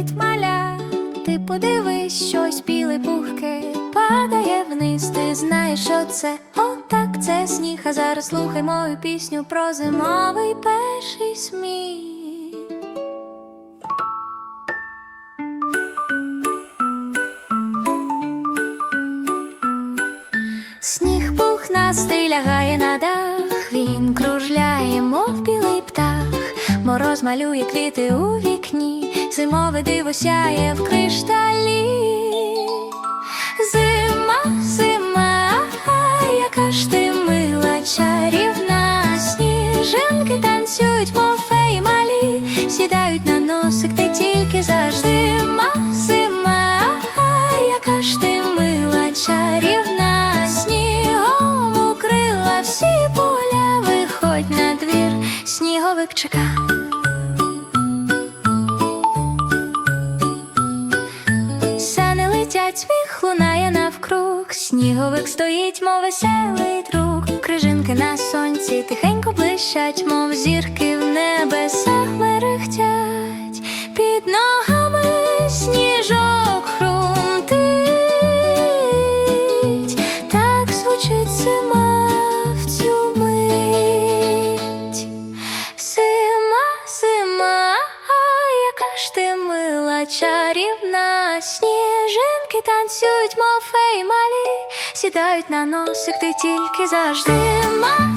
привіт, маля. Ти подивись, щось біле пухке падає вниз. Ти знаєш, що це? Отак, це сніг. А зараз слухай мою пісню про зимовий перший сміх. Сніг пухнастий лягає на дах, він кружляє, мов білий птах, мороз малює квіти у вікні, зимове диво сяє в кришталі. Зима, зима, яка ж ти мила чарівна, сніжинки танцюють, мов феї малі, сідають на носик, ти тільки завжди. Зима, зима, яка ж ти мила чарівна, снігом укрила всі поля, виходь на двір, сніговик чека. Сани сміх лунає навкруг, сніговик стоїть, мов веселий друг. Крижинки на сонці тихенько блищать, мов зірки в небесах мерехтять, під ногами сніжок хрумтить, так звучить зима в цю мить. Зима, зима, яка ж ти мила чарівна, сніжинки танцюють, мов феї малі, сідають на носик, ти тільки завжди зима,